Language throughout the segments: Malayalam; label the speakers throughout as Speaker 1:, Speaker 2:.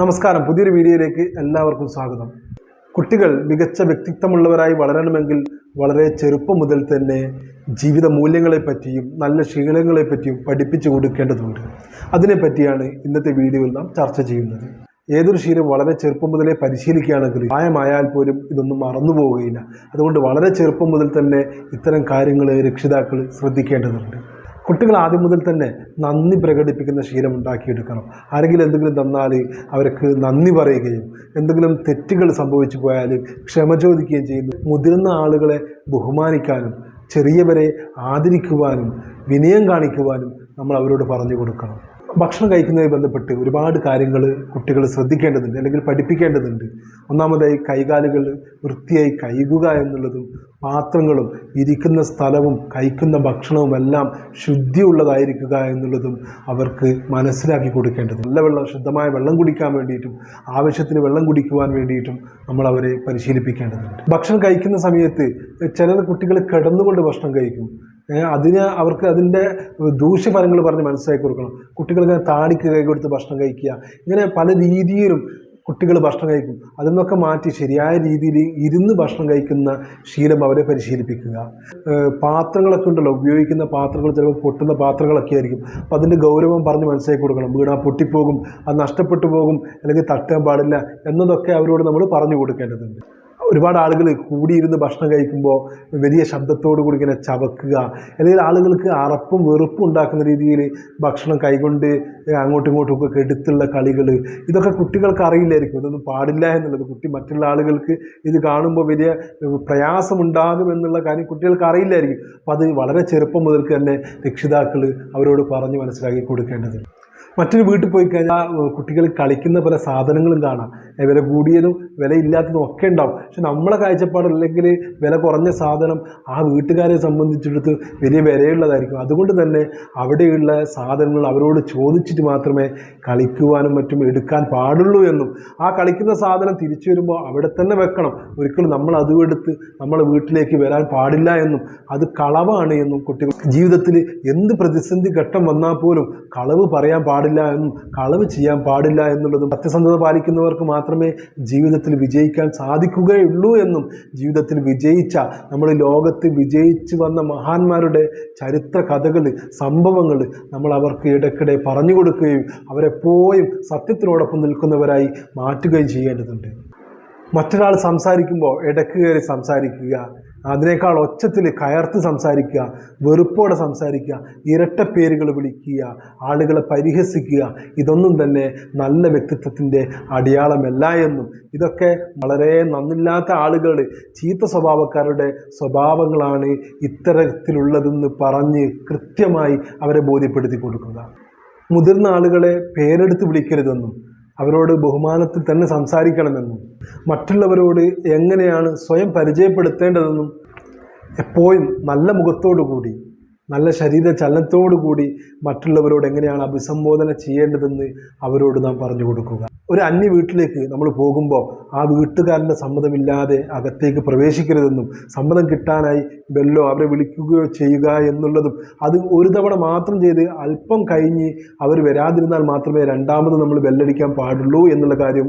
Speaker 1: നമസ്കാരം. പുതിയൊരു വീഡിയോയിലേക്ക് എല്ലാവർക്കും സ്വാഗതം. കുട്ടികൾ മികച്ച വ്യക്തിത്വമുള്ളവരായി വളരണമെങ്കിൽ വളരെ ചെറുപ്പം മുതൽ തന്നെ ജീവിത മൂല്യങ്ങളെപ്പറ്റിയും നല്ല ശീലങ്ങളെപ്പറ്റിയും പഠിപ്പിച്ചു കൊടുക്കേണ്ടതുണ്ട്. അതിനെപ്പറ്റിയാണ് ഇന്നത്തെ വീഡിയോയിൽ നാം ചർച്ച ചെയ്യുന്നത്. ഏതൊരു ശീലം വളരെ ചെറുപ്പം മുതലേ പരിശീലിക്കുകയാണെങ്കിൽ പ്രായമായാൽ പോലും ഇതൊന്നും മറന്നു പോവുകയില്ല. അതുകൊണ്ട് വളരെ ചെറുപ്പം മുതൽ തന്നെ ഇത്തരം കാര്യങ്ങൾ രക്ഷിതാക്കൾ ശ്രദ്ധിക്കേണ്ടതുണ്ട്. കുട്ടികൾ ആദ്യം മുതൽ തന്നെ നന്ദി പ്രകടിപ്പിക്കുന്ന ശീലം ഉണ്ടാക്കിയെടുക്കണം. ആരെങ്കിലും എന്തെങ്കിലും തന്നാൽ അവർക്ക് നന്ദി പറയുകയും എന്തെങ്കിലും തെറ്റുകൾ സംഭവിച്ചു പോയാൽ ക്ഷമ ചോദിക്കുകയും ചെയ്യുന്നു. മുതിർന്ന ആളുകളെ ബഹുമാനിക്കാനും ചെറിയവരെ ആദരിക്കുവാനും വിനയം കാണിക്കുവാനും നമ്മൾ അവരോട് പറഞ്ഞു കൊടുക്കണം. ഭക്ഷണം കഴിക്കുന്നതുമായി ബന്ധപ്പെട്ട് ഒരുപാട് കാര്യങ്ങൾ കുട്ടികൾ ശ്രദ്ധിക്കേണ്ടതുണ്ട് അല്ലെങ്കിൽ പഠിപ്പിക്കേണ്ടതുണ്ട്. ഒന്നാമതായി കൈകാലുകൾ വൃത്തിയായി കഴുകുക എന്നുള്ളതും പാത്രങ്ങളും ഇരിക്കുന്ന സ്ഥലവും കഴിക്കുന്ന ഭക്ഷണവും എല്ലാം ശുദ്ധിയുള്ളതായിരിക്കുക എന്നുള്ളതും അവർക്ക് മനസ്സിലാക്കി കൊടുക്കേണ്ടത് നല്ല വെള്ളം ശുദ്ധമായ വെള്ളം കുടിക്കാൻ വേണ്ടിയിട്ടും ആവശ്യത്തിന് വെള്ളം കുടിക്കുവാൻ വേണ്ടിയിട്ടും നമ്മൾ അവരെ പരിശീലിപ്പിക്കേണ്ടതുണ്ട്. ഭക്ഷണം കഴിക്കുന്ന സമയത്ത് ചില കുട്ടികൾ കിടന്നുകൊണ്ട് ഭക്ഷണം കഴിക്കും. അതിന് അവർക്ക് അതിന്റെ ദൂഷ്യഫലങ്ങൾ പറഞ്ഞ് മനസ്സിലാക്കി കൊടുക്കണം. കുട്ടികൾക്ക് താടിക്ക് കൈ കൊടുത്ത് ഭക്ഷണം കഴിക്കുക. ഇങ്ങനെ പല രീതിയിലും കുട്ടികൾ ഭക്ഷണം കഴിക്കും. അതിൽ മാറ്റി ശരിയായ രീതിയിൽ ഇരുന്ന് ഭക്ഷണം കഴിക്കുന്ന ശീലം അവരെ പരിശീലിപ്പിക്കുക. പാത്രങ്ങളൊക്കെ ഉണ്ടല്ലോ. ഉപയോഗിക്കുന്ന പാത്രങ്ങൾ ചിലപ്പോൾ പൊട്ടുന്ന പാത്രങ്ങളൊക്കെ ആയിരിക്കും. അപ്പോൾ അതിന്റെ ഗൗരവം പറഞ്ഞ് മനസ്സിലാക്കി കൊടുക്കണം. വീണാൽ പൊട്ടിപ്പോകും. അത് നഷ്ടപ്പെട്ടു പോകും. അല്ലെങ്കിൽ തട്ടാൻ പാടില്ല എന്നതൊക്കെ അവരോട് നമ്മൾ പറഞ്ഞു കൊടുക്കേണ്ടതുണ്ട്. ഒരുപാട് ആളുകൾ കൂടിയിരുന്ന് ഭക്ഷണം കഴിക്കുമ്പോൾ വലിയ ശബ്ദത്തോടു കൂടി ഇങ്ങനെ ചവക്കുക അല്ലെങ്കിൽ ആളുകൾക്ക് അറപ്പും വെറുപ്പും ഉണ്ടാക്കുന്ന രീതിയിൽ ഭക്ഷണം കൈകൊണ്ട് അങ്ങോട്ടും ഇങ്ങോട്ടും ഒക്കെ എടുത്തുള്ള കളികൾ. ഇതൊക്കെ കുട്ടികൾക്ക് അറിയില്ലായിരിക്കും. ഇതൊന്നും പാടില്ല എന്നുള്ളത്. കുട്ടി മറ്റുള്ള ആളുകൾക്ക് ഇത് കാണുമ്പോൾ വലിയ പ്രയാസമുണ്ടാകും എന്നുള്ള കാര്യം കുട്ടികൾക്ക് അറിയില്ലായിരിക്കും. അപ്പോൾ അത് വളരെ ചെറുപ്പം മുതൽക്ക് തന്നെ രക്ഷിതാക്കൾ അവരോട് പറഞ്ഞ് മനസ്സിലാക്കി കൊടുക്കേണ്ടത് മറ്റൊരു വീട്ടിൽ പോയി കഴിഞ്ഞാൽ കുട്ടികൾ കളിക്കുന്ന പല സാധനങ്ങളും കാണാം. വില കൂടിയതും വില ഇല്ലാത്തതും ഒക്കെ ഉണ്ടാവും. പക്ഷെ നമ്മളെ കാഴ്ചപ്പാട് അല്ലെങ്കിൽ വില കുറഞ്ഞ സാധനം ആ വീട്ടുകാരെ സംബന്ധിച്ചിടത്ത് വലിയ വിലയുള്ളതായിരിക്കും. അതുകൊണ്ട് തന്നെ അവിടെയുള്ള സാധനങ്ങൾ അവരോട് ചോദിച്ചിട്ട് മാത്രമേ കളിക്കുവാനും മറ്റും എടുക്കാൻ പാടുള്ളൂ എന്നും. ആ കളിക്കുന്ന സാധനം തിരിച്ചു വരുമ്പോൾ അവിടെ തന്നെ വെക്കണം. ഒരിക്കലും നമ്മൾ അതും എടുത്ത് നമ്മളെ വീട്ടിലേക്ക് വരാൻ പാടില്ല എന്നും. അത് കളവാണ് എന്നും കുട്ടികൾ ജീവിതത്തിൽ എന്ത് പ്രതിസന്ധി ഘട്ടം വന്നാൽ പോലും കളവ് പറയാൻ പാടില്ല എന്നും കളവ് ചെയ്യാൻ പാടില്ല എന്നുള്ളതും സത്യസന്ധത പാലിക്കുന്നവർക്ക് മാത്രമേ ജീവിതത്തിൽ വിജയിക്കാൻ സാധിക്കുകയുള്ളൂ എന്നും ജീവിതത്തിൽ വിജയിച്ച നമ്മൾ ലോകത്ത് വിജയിച്ചു വന്ന മഹാന്മാരുടെ ചരിത്ര കഥകൾ സംഭവങ്ങൾ നമ്മൾ അവർക്ക് ഇടയ്ക്കിടെ പറഞ്ഞു കൊടുക്കുകയും അവരെപ്പോഴും സത്യത്തിനോടൊപ്പം നിൽക്കുന്നവരായി മാറ്റുകയും ചെയ്യേണ്ടതുണ്ട്. മറ്റൊരാൾ സംസാരിക്കുമ്പോൾ ഇടയ്ക്ക് കയറി സംസാരിക്കുക അതിനേക്കാൾ ഒച്ചത്തിൽ കയർത്ത് സംസാരിക്കുക വെറുപ്പോടെ സംസാരിക്കുക ഇരട്ട പേരുകൾ വിളിക്കുക ആളുകളെ പരിഹസിക്കുക ഇതൊന്നും തന്നെ നല്ല വ്യക്തിത്വത്തിന്റെ അടയാളമല്ല എന്നും. ഇതൊക്കെ വളരെ നന്നില്ലാത്ത ആളുകൾ ചീത്ത സ്വഭാവക്കാരുടെ സ്വഭാവങ്ങളാണ് ഇത്തരത്തിലുള്ളതെന്ന് പറഞ്ഞ് കൃത്യമായി അവരെ ബോധ്യപ്പെടുത്തി കൊടുക്കുക. മുതിർന്ന ആളുകളെ പേരെടുത്ത് വിളിക്കരുതെന്നും അവരോട് ബഹുമാനത്തിൽ തന്നെ സംസാരിക്കണമെന്നും മറ്റുള്ളവരോട് എങ്ങനെയാണ് സ്വയം പരിചയപ്പെടുത്തേണ്ടതെന്നും എപ്പോഴും നല്ല മുഖത്തോടു കൂടി നല്ല ശരീര ചലനത്തോടു കൂടി മറ്റുള്ളവരോട് എങ്ങനെയാണ് അഭിസംബോധന ചെയ്യേണ്ടതെന്ന് അവരോട് നാം പറഞ്ഞു കൊടുക്കുക. ഒരു അന്യ വീട്ടിലേക്ക് നമ്മൾ പോകുമ്പോൾ ആ വീട്ടുകാരന്റെ സമ്മതമില്ലാതെ അകത്തേക്ക് പ്രവേശിക്കരുതെന്നും സമ്മതം കിട്ടാനായി ബെല്ലോ അവരെ വിളിക്കുകയോ ചെയ്യുക എന്നുള്ളതും അത് ഒരു തവണ മാത്രം ചെയ്ത് അല്പം കഴിഞ്ഞ് അവർ വരാതിരുന്നാൽ മാത്രമേ രണ്ടാമത് നമ്മൾ ബെല്ലടിക്കാൻ പാടുള്ളൂ എന്നുള്ള കാര്യം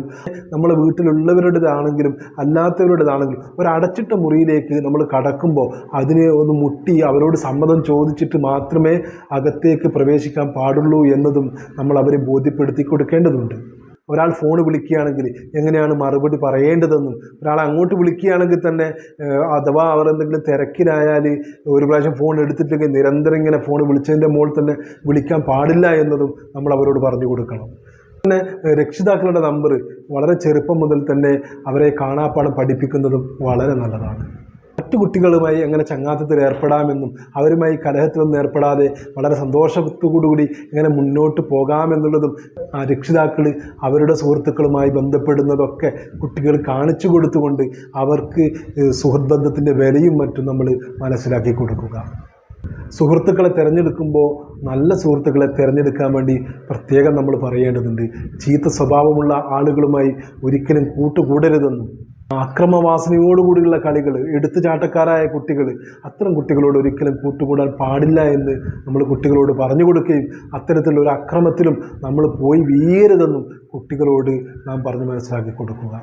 Speaker 1: നമ്മളെ വീട്ടിലുള്ളവരുടേതാണെങ്കിലും അല്ലാത്തവരുടേതാണെങ്കിലും ഒരടച്ചിട്ട മുറിയിലേക്ക് നമ്മൾ കടക്കുമ്പോൾ അതിനെ ഒന്ന് മുട്ടി അവരോട് സമ്മതം ചോദിച്ചിട്ട് മാത്രമേ അകത്തേക്ക് പ്രവേശിക്കാൻ പാടുള്ളൂ എന്നതും നമ്മൾ അവരെ ബോധ്യപ്പെടുത്തി കൊടുക്കേണ്ടതുണ്ട്. ഒരാൾ ഫോൺ വിളിക്കുകയാണെങ്കിൽ എങ്ങനെയാണ് മറുപടി പറയേണ്ടതെന്നും ഒരാൾ അങ്ങോട്ട് വിളിക്കുകയാണെങ്കിൽ തന്നെ അഥവാ അവർ എന്തെങ്കിലും തിരക്കിലായാൽ ഒരു പ്രാവശ്യം ഫോൺ എടുത്തിട്ടെങ്കിൽ നിരന്തരം ഇങ്ങനെ ഫോൺ വിളിച്ചതിന്റെ മുകളിൽ തന്നെ വിളിക്കാൻ പാടില്ല എന്നതും നമ്മൾ അവരോട് പറഞ്ഞു കൊടുക്കണം. പിന്നെ രക്ഷിതാക്കളുടെ നമ്പർ വളരെ ചെറുപ്പം മുതൽ തന്നെ അവരെ കാണാപ്പാടം പഠിപ്പിക്കുന്നതും വളരെ നല്ലതാണ്. മറ്റു കുട്ടികളുമായി എങ്ങനെ ചങ്ങാത്തത്തിൽ ഏർപ്പെടാമെന്നും അവരുമായി കലഹത്തിലൊന്നും ഏർപ്പെടാതെ വളരെ സന്തോഷത്തോടുകൂടി എങ്ങനെ മുന്നോട്ട് പോകാമെന്നുള്ളതും രക്ഷിതാക്കൾ അവരുടെ സുഹൃത്തുക്കളുമായി ബന്ധപ്പെടുന്നതൊക്കെ കുട്ടികൾ കാണിച്ചു കൊടുത്തുകൊണ്ട് അവർക്ക് ഏഹ്, സുഹൃത്ത് ബന്ധത്തിന്റെ വിലയും മറ്റും നമ്മൾ മനസ്സിലാക്കി കൊടുക്കുക. സുഹൃത്തുക്കളെ തിരഞ്ഞെടുക്കുമ്പോൾ നല്ല സുഹൃത്തുക്കളെ തിരഞ്ഞെടുക്കാൻ വേണ്ടി പ്രത്യേകം നമ്മൾ പറയേണ്ടതുണ്ട്. ചീത്ത സ്വഭാവമുള്ള ആളുകളുമായി ഒരിക്കലും കൂട്ടുകൂടരുതെന്നും അക്രമവാസനയോടുകൂടിയുള്ള കളികൾ എടുത്തുചാട്ടക്കാരായ കുട്ടികൾ അത്തരം കുട്ടികളോട് ഒരിക്കലും കൂട്ടുകൂടാൻ പാടില്ല എന്ന് നമ്മൾ കുട്ടികളോട് പറഞ്ഞു കൊടുക്കുകയും അത്തരത്തിലുള്ള ഒരു അക്രമത്തിലും നമ്മൾ പോയി വീരതെന്നും കുട്ടികളോട് നാം പറഞ്ഞു മനസ്സിലാക്കി കൊടുക്കുക.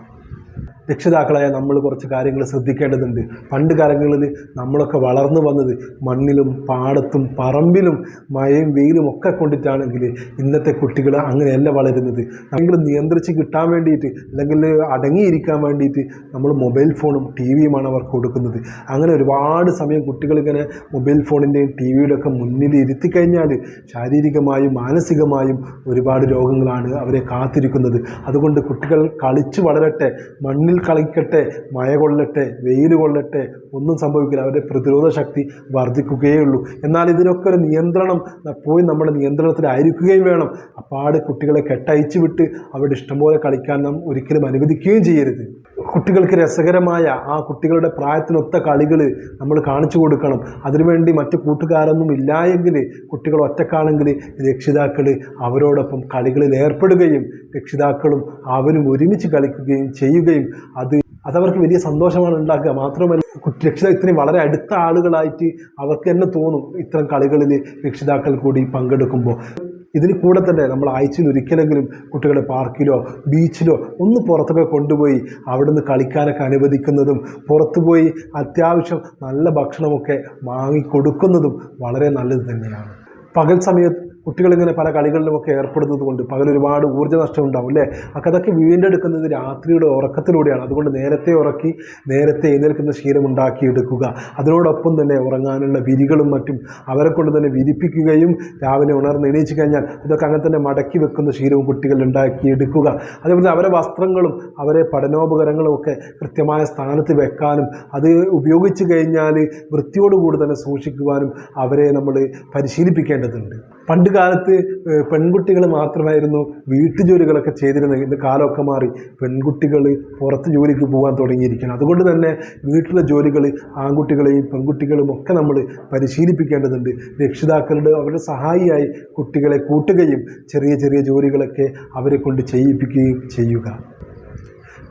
Speaker 1: രക്ഷിതാക്കളായ നമ്മൾ കുറച്ച് കാര്യങ്ങൾ ശ്രദ്ധിക്കേണ്ടതുണ്ട്. പണ്ട് കാലങ്ങളിൽ നമ്മളൊക്കെ വളർന്നു വന്നത് മണ്ണിലും പാടത്തും പറമ്പിലും മഴയും വെയിലും ഒക്കെ കൊണ്ടിട്ടാണെങ്കിൽ ഇന്നത്തെ കുട്ടികൾ അങ്ങനെയല്ല വളരുന്നത്. നമ്മൾ നിയന്ത്രിച്ച് കിട്ടാൻ വേണ്ടിയിട്ട് അല്ലെങ്കിൽ അടങ്ങിയിരിക്കാൻ വേണ്ടിയിട്ട് നമ്മൾ മൊബൈൽ ഫോണും ടി വിയുമാണ് അവർക്ക് കൊടുക്കുന്നത്. അങ്ങനെ ഒരുപാട് സമയം കുട്ടികളിങ്ങനെ മൊബൈൽ ഫോണിന്റെയും ടി വിയുടെ ഒക്കെ മുന്നിൽ ഇരുത്തി കഴിഞ്ഞാൽ ശാരീരികമായും മാനസികമായും ഒരുപാട് രോഗങ്ങളാണ് അവരെ കാത്തിരിക്കുന്നത്. അതുകൊണ്ട് കുട്ടികൾ കളിച്ചു വളരട്ടെ മണ്ണിൽ കളിക്കട്ടെ മഴ കൊള്ളട്ടെ വെയിൽ കൊള്ളട്ടെ ഒന്നും സംഭവിക്കില്ല. അവരുടെ പ്രതിരോധ ശക്തി വർദ്ധിക്കുകയേ ഉള്ളൂ എന്നാൽ ഇതിനൊക്കെ ഒരു നിയന്ത്രണം പോയി നമ്മുടെ നിയന്ത്രണത്തിലായിരിക്കുകയും വേണം. അപ്പാട് കുട്ടികളെ കെട്ടയച്ചു വിട്ട് അവരുടെ ഇഷ്ടംപോലെ കളിക്കാൻ നാം ഒരിക്കലും അനുവദിക്കുകയും ചെയ്യരുത്. കുട്ടികൾക്ക് രസകരമായ ആ കുട്ടികളുടെ പ്രായത്തിനൊത്ത കളികൾ നമ്മൾ കാണിച്ചു കൊടുക്കണം. അതിനുവേണ്ടി മറ്റു കൂട്ടുകാരൊന്നും ഇല്ല എങ്കിൽ കുട്ടികൾ ഒറ്റക്കാണെങ്കിൽ രക്ഷിതാക്കൾ അവരോടൊപ്പം കളികളിൽ ഏർപ്പെടുകയും രക്ഷിതാക്കളും അവരും ഒരുമിച്ച് കളിക്കുകയും ചെയ്യുകയും അത് അതവർക്ക് വലിയ സന്തോഷമാണ് ഉണ്ടാക്കുക. മാത്രമല്ല കുട്ടി രക്ഷിതാ ഇത്രയും വളരെ അടുത്ത ആളുകളായിട്ട് അവർക്ക് തന്നെ തോന്നും ഇത്തരം കളികളിൽ രക്ഷിതാക്കൾ കൂടി പങ്കെടുക്കുമ്പോൾ. ഇതിന് കൂടെ തന്നെ നമ്മൾ ആഴ്ചയിൽ ഒരിക്കലെങ്കിലും കുട്ടികളെ പാർക്കിലോ ബീച്ചിലോ ഒന്ന് പുറത്തൊക്കെ കൊണ്ടുപോയി അവിടെ നിന്ന് കളിക്കാനൊക്കെ അനുവദിക്കുന്നതും പുറത്തുപോയി അത്യാവശ്യം നല്ല ഭക്ഷണമൊക്കെ വാങ്ങിക്കൊടുക്കുന്നതും വളരെ നല്ലത് തന്നെയാണ്. പകൽ സമയത്ത് കുട്ടികളിങ്ങനെ പല കളികളിലുമൊക്കെ ഏർപ്പെടുന്നത് കൊണ്ട് പകൽ ഒരുപാട് ഊർജ നഷ്ടം ഉണ്ടാവും അല്ലേ? ഒക്കെ അതൊക്കെ വീണ്ടെടുക്കുന്നത് രാത്രിയുടെ ഉറക്കത്തിലൂടെയാണ്. അതുകൊണ്ട് നേരത്തെ ഉറക്കി നേരത്തെ എഴുന്നേൽക്കുന്ന ശീലം ഉണ്ടാക്കിയെടുക്കുക. അതിനോടൊപ്പം തന്നെ ഉറങ്ങാനുള്ള വിരികളും മറ്റും അവരെ കൊണ്ട് തന്നെ വിരിപ്പിക്കുകയും രാവിലെ ഉണർന്ന് എണീച്ച് കഴിഞ്ഞാൽ അതൊക്കെ അങ്ങനെ തന്നെ മടക്കി വെക്കുന്ന ശീലവും കുട്ടികൾ ഉണ്ടാക്കിയെടുക്കുക. അതേപോലെ അവരെ വസ്ത്രങ്ങളും അവരെ പഠനോപകരണങ്ങളും ഒക്കെ കൃത്യമായ സ്ഥാനത്ത് വെക്കാനും അത് ഉപയോഗിച്ച് കഴിഞ്ഞാൽ വൃത്തിയോടുകൂടി തന്നെ സൂക്ഷിക്കുവാനും അവരെ നമ്മൾ പരിശീലിപ്പിക്കേണ്ടതുണ്ട്. പണ്ട് കാലത്ത് പെൺകുട്ടികൾ മാത്രമായിരുന്നു വീട്ടുജോലികളൊക്കെ ചെയ്തിരുന്നത് ഇന്ന് കാലമൊക്കെ മാറി പെൺകുട്ടികൾ പുറത്ത് ജോലിക്ക് പോകാൻ തുടങ്ങിയിരിക്കണം അതുകൊണ്ട് തന്നെ വീട്ടിലെ ജോലികൾ ആൺകുട്ടികളെയും പെൺകുട്ടികളും ഒക്കെ നമ്മൾ പരിശീലിപ്പിക്കേണ്ടതുണ്ട്. രക്ഷിതാക്കളുടെ അവരുടെ സഹായിയായി കുട്ടികളെ കൂട്ടുകയും ചെറിയ ചെറിയ ജോലികളൊക്കെ അവരെ കൊണ്ട് ചെയ്യിപ്പിക്കുകയും ചെയ്യുക.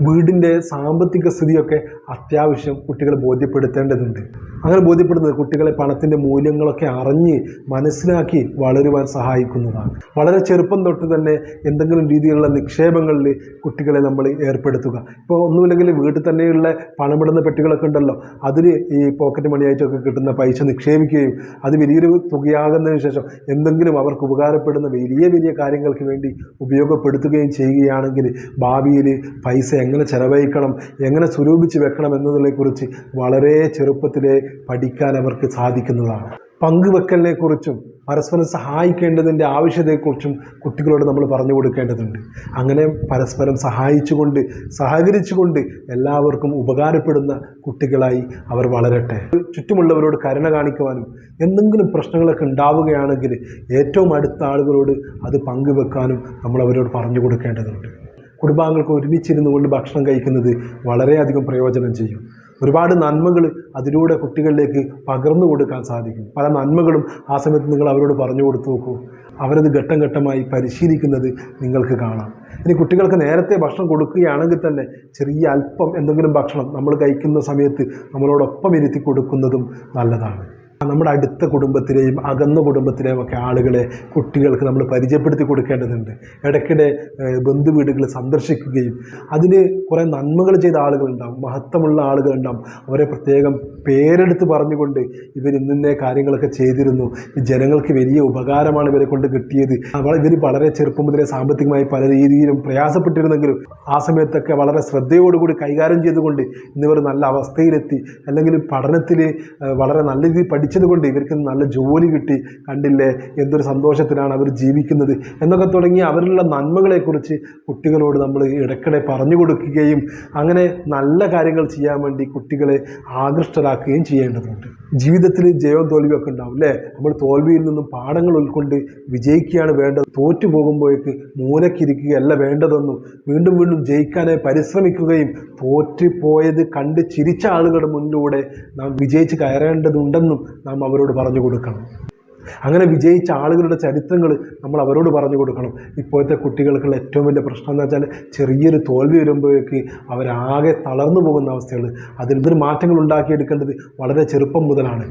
Speaker 1: വീടിന്റെ സാമ്പത്തിക സ്ഥിതിയൊക്കെ അത്യാവശ്യം കുട്ടികൾ ബോധ്യപ്പെടുത്തേണ്ടതുണ്ട്. അങ്ങനെ ബോധ്യപ്പെടുന്നത് കുട്ടികളെ പണത്തിന്റെ മൂല്യങ്ങളൊക്കെ അറിഞ്ഞ് മനസ്സിലാക്കി വളരുവാൻ സഹായിക്കുന്നതാണ്. വളരെ ചെറുപ്പം തൊട്ട് തന്നെ എന്തെങ്കിലും രീതിയിലുള്ള നിക്ഷേപങ്ങളിൽ കുട്ടികളെ നമ്മൾ ഏർപ്പെടുത്തുക. ഇപ്പോൾ ഒന്നുമില്ലെങ്കിൽ വീട്ടിൽ തന്നെയുള്ള പണമിടുന്ന പെട്ടികളൊക്കെ ഉണ്ടല്ലോ അതിൽ ഈ പോക്കറ്റ് മണിയായിട്ടൊക്കെ കിട്ടുന്ന പൈസ നിക്ഷേപിക്കുകയും അത് വലിയൊരു തുകയാകുന്നതിന് ശേഷം എന്തെങ്കിലും അവർക്ക് ഉപകാരപ്പെടുന്ന വലിയ വലിയ കാര്യങ്ങൾക്ക് വേണ്ടി ഉപയോഗപ്പെടുത്തുകയും ചെയ്യുകയാണെങ്കിൽ ഭാവിയിൽ പൈസ എങ്ങനെ ചെലവഴിക്കണം എങ്ങനെ സ്വരൂപിച്ച് വെക്കണം എന്നതിനെക്കുറിച്ച് വളരെ ചെറുപ്പത്തിലെ പഠിക്കാൻ അവർക്ക് സാധിക്കുന്നതാണ്. പങ്കുവെക്കലിനെ കുറിച്ചും പരസ്പരം സഹായിക്കേണ്ടതിന്റെ ആവശ്യതയെക്കുറിച്ചും കുട്ടികളോട് നമ്മൾ പറഞ്ഞു കൊടുക്കേണ്ടതുണ്ട്. അങ്ങനെ പരസ്പരം സഹായിച്ചുകൊണ്ട് സഹകരിച്ചുകൊണ്ട് എല്ലാവർക്കും ഉപകാരപ്പെടുന്ന കുട്ടികളായി അവർ വളരട്ടെ. ചുറ്റുമുള്ളവരോട് കരുണ കാണിക്കുവാനും എന്തെങ്കിലും പ്രശ്നങ്ങളൊക്കെ ഉണ്ടാവുകയാണെങ്കിൽ ഏറ്റവും അടുത്ത ആളുകളോട് അത് പങ്കുവെക്കാനും നമ്മൾ അവരോട് പറഞ്ഞു കൊടുക്കേണ്ടതുണ്ട്. കുടുംബാംഗങ്ങൾക്ക് ഒരുമിച്ചിരുന്നു കൊണ്ട് ഭക്ഷണം കഴിക്കുന്നത് വളരെയധികം പ്രയോജനം ചെയ്യും. ഒരുപാട് നന്മകൾ അതിലൂടെ കുട്ടികളിലേക്ക് പകർന്നു കൊടുക്കാൻ സാധിക്കും. പല നന്മകളും ആ സമയത്ത് നിങ്ങൾ അവരോട് പറഞ്ഞു കൊടുത്തു നോക്കൂ. അവരത് ഘട്ടം ഘട്ടമായി പരിശീലിക്കുന്നത് നിങ്ങൾക്ക് കാണാം. ഇനി കുട്ടികൾക്ക് നേരത്തെ ഭക്ഷണം കൊടുക്കുകയാണെങ്കിൽ തന്നെ ചെറിയ അല്പം എന്തെങ്കിലും ഭക്ഷണം നമ്മൾ കഴിക്കുന്ന സമയത്ത് നമ്മളോടൊപ്പം ഇരുത്തി കൊടുക്കുന്നതും നല്ലതാണ്. നമ്മുടെ അടുത്ത കുടുംബത്തിലെയും അകന്ന കുടുംബത്തിലെയും ഒക്കെ ആളുകളെ കുട്ടികൾക്ക് നമ്മൾ പരിചയപ്പെടുത്തി കൊടുക്കേണ്ടതുണ്ട്. ഇടയ്ക്കിടെ ബന്ധുവീടുകൾ ബന്ധു വീടുകൾ സന്ദർശിക്കുകയും അതിന് കുറേ നന്മകൾ ചെയ്ത ആളുകളുണ്ടാവും. മഹത്വമുള്ള ആളുകളുണ്ടാവും. അവരെ പ്രത്യേകം പേരെടുത്ത് പറഞ്ഞുകൊണ്ട് ഇവർ ഇന്നിന്നെ കാര്യങ്ങളൊക്കെ ചെയ്തിരുന്നു. ജനങ്ങൾക്ക് വലിയ ഉപകാരമാണ് ഇവരെ കൊണ്ട് കിട്ടിയത്. ഇവർ വളരെ ചെറുപ്പം മുതലേ സാമ്പത്തികമായി പല രീതിയിലും പ്രയാസപ്പെട്ടിരുന്നെങ്കിലും ആ സമയത്തൊക്കെ വളരെ ശ്രദ്ധയോടുകൂടി കൈകാര്യം ചെയ്തുകൊണ്ട് ഇന്നിവർ നല്ല അവസ്ഥയിലെത്തി. അല്ലെങ്കിൽ പഠനത്തിൽ വളരെ നല്ല രീതിയിൽ കൊണ്ട് ഇവർക്ക് നല്ല ജോലി കിട്ടി. കണ്ടില്ലേ? എന്തൊരു സന്തോഷത്തിലാണ് അവർ ജീവിക്കുന്നത്. എന്നൊക്കെ തുടങ്ങി അവരിലുള്ള നന്മകളെക്കുറിച്ച് കുട്ടികളോട് നമ്മൾ ഇടയ്ക്കിടെ പറഞ്ഞു കൊടുക്കുകയും അങ്ങനെ നല്ല കാര്യങ്ങൾ ചെയ്യാൻ വേണ്ടി കുട്ടികളെ ആകൃഷ്ടരാക്കുകയും ചെയ്യേണ്ടതുണ്ട്. ജീവിതത്തിൽ ജയവും തോൽവിയും ഒക്കെ ഉണ്ടാവും അല്ലേ? നമ്മൾ തോൽവിയിൽ നിന്നും പാഠങ്ങൾ ഉൾക്കൊണ്ട് വിജയിക്കുകയാണ് വേണ്ടത്. തോറ്റു പോകുമ്പോഴേക്ക് മൂലക്കിരിക്കുകയല്ല വേണ്ടതെന്നും വീണ്ടും വീണ്ടും ജയിക്കാനായി പരിശ്രമിക്കുകയും തോറ്റുപോയത് കണ്ട് ചിരിച്ച ആളുകളുടെ മുന്നിലൂടെ നാം വിജയിച്ച് കയറേണ്ടതുണ്ടെന്നും നാം അവരോട് പറഞ്ഞു കൊടുക്കണം. അങ്ങനെ വിജയിച്ച ആളുകളുടെ ചരിത്രങ്ങൾ നമ്മൾ അവരോട് പറഞ്ഞു കൊടുക്കണം. ഇപ്പോഴത്തെ കുട്ടികൾക്കുള്ള ഏറ്റവും വലിയ പ്രശ്നം എന്ന് വെച്ചാൽ ചെറിയൊരു തോൽവി വരുമ്പോഴേക്ക് അവരാകെ തളർന്നു പോകുന്ന അവസ്ഥകൾ അതിൽ നിന്നൊരു മാറ്റങ്ങൾ ഉണ്ടാക്കിയെടുക്കേണ്ടത് വളരെ ചെറുപ്പം മുതലാണ്.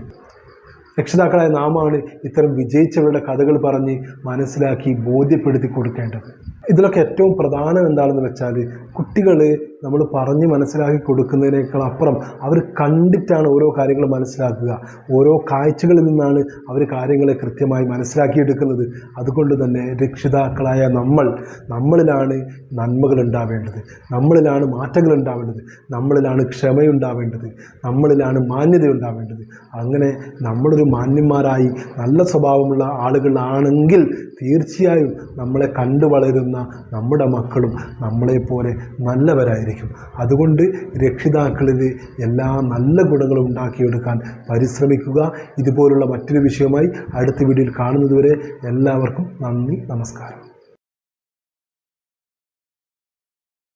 Speaker 1: രക്ഷിതാക്കളായ നാമാണ് ഇത്തരം വിജയിച്ചവരുടെ കഥകൾ പറഞ്ഞ് മനസ്സിലാക്കി ബോധ്യപ്പെടുത്തി കൊടുക്കേണ്ടത്. ഇതിലൊക്കെ ഏറ്റവും പ്രധാനം എന്താണെന്ന് വെച്ചാൽ കുട്ടികൾ നമ്മൾ പറഞ്ഞ് മനസ്സിലാക്കി കൊടുക്കുന്നതിനേക്കാൾ അപ്പുറം അവർ കണ്ടിട്ടാണ് ഓരോ കാര്യങ്ങൾ മനസ്സിലാക്കുക. ഓരോ കാഴ്ചകളിൽ നിന്നാണ് അവർ കാര്യങ്ങളെ കൃത്യമായി മനസ്സിലാക്കിയെടുക്കുന്നത്. അതുകൊണ്ട് തന്നെ രക്ഷിതാക്കളായ നമ്മൾ നമ്മളിലാണ് നന്മകൾ ഉണ്ടാവേണ്ടത്. നമ്മളിലാണ് മാറ്റങ്ങൾ ഉണ്ടാവേണ്ടത്. നമ്മളിലാണ് ക്ഷമയുണ്ടാവേണ്ടത്. നമ്മളിലാണ് മാന്യത ഉണ്ടാവേണ്ടത് അങ്ങനെ നമ്മളൊരു മാന്യന്മാരായി നല്ല സ്വഭാവമുള്ള ആളുകളാണെങ്കിൽ തീർച്ചയായും നമ്മളെ കണ്ടു വളരുന്ന നമ്മുടെ മക്കളും നമ്മളെപ്പോലെ നല്ലവരായിരിക്കും. അതുകൊണ്ട് രക്ഷിതാക്കളിൽ എല്ലാ നല്ല ഗുണങ്ങളും ഉണ്ടാക്കിയെടുക്കാൻ പരിശ്രമിക്കുക. ഇതുപോലുള്ള മറ്റൊരു വിഷയമായി അടുത്ത വീഡിയോയിൽ കാണുന്നതുവരെ എല്ലാവർക്കും നന്ദി നമസ്കാരം.